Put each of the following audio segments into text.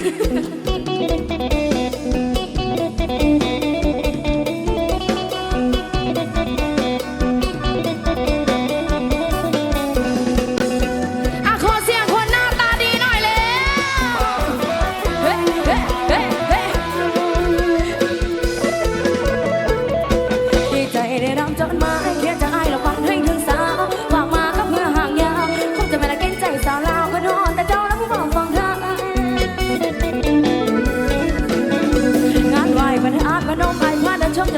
อ่ขอเสียงคนหน้าตาดีหน่อยแล้เดีใจได้รับจดหมาเขียนจาก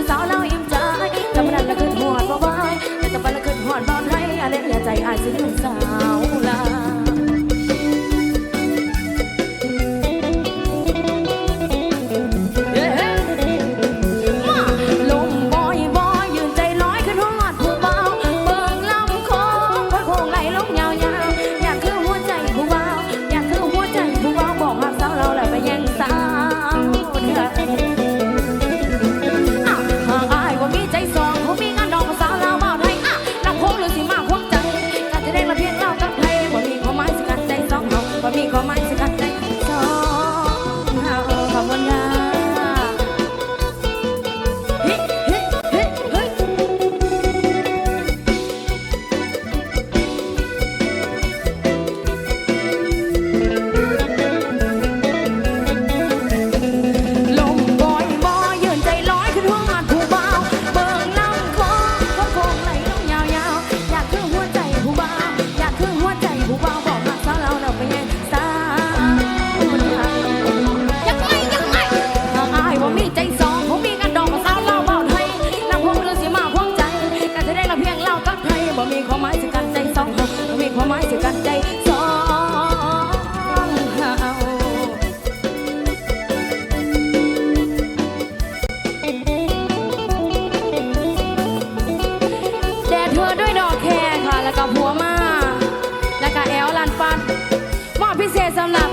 คืสาวเราอิ่มใจจำนั้นละขึ้นหอดบ่บายแต่จำปนละขึ้นหอดบ่ไรอะไรเหลือใจอายสิลืมสาว มีความหมายสือกันใจสองเฮมีความหมายสือกันใจสองเฮาแด่เธอด้วยดอกแคร์ค่ะ แล้วก็ผัวมา แล้วก็แอลลันปันมอบพิเศษสำหรับ